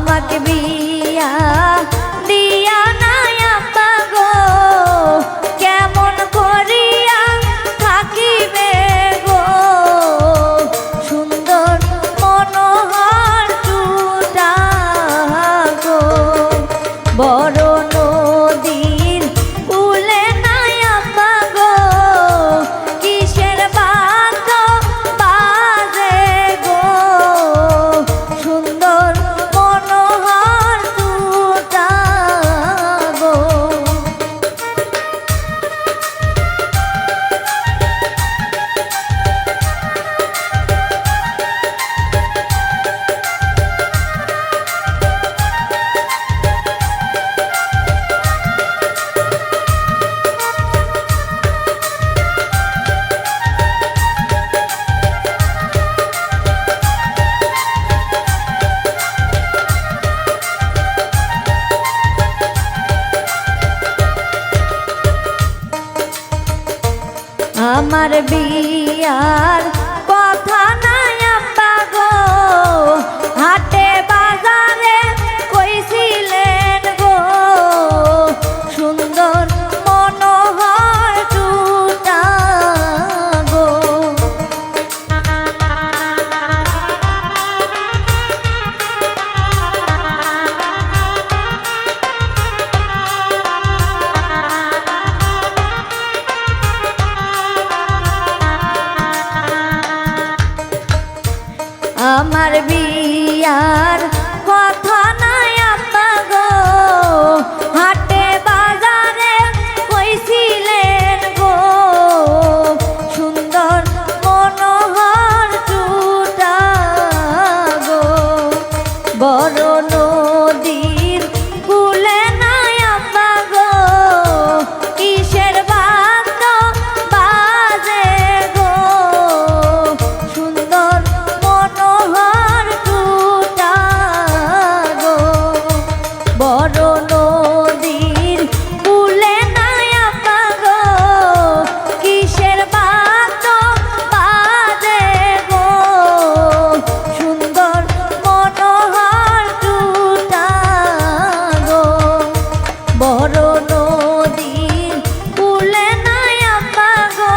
আমাকে বিয়া দিয়া না পাগো কেমন করিয়া থাকিবে গো? সুন্দর মনোহর চুটা গো। বড় আমার বিয়া আমার বিয়ার কোনো দিন ভুলে নাই আব্বা গো।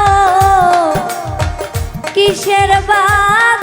কিসের বাদ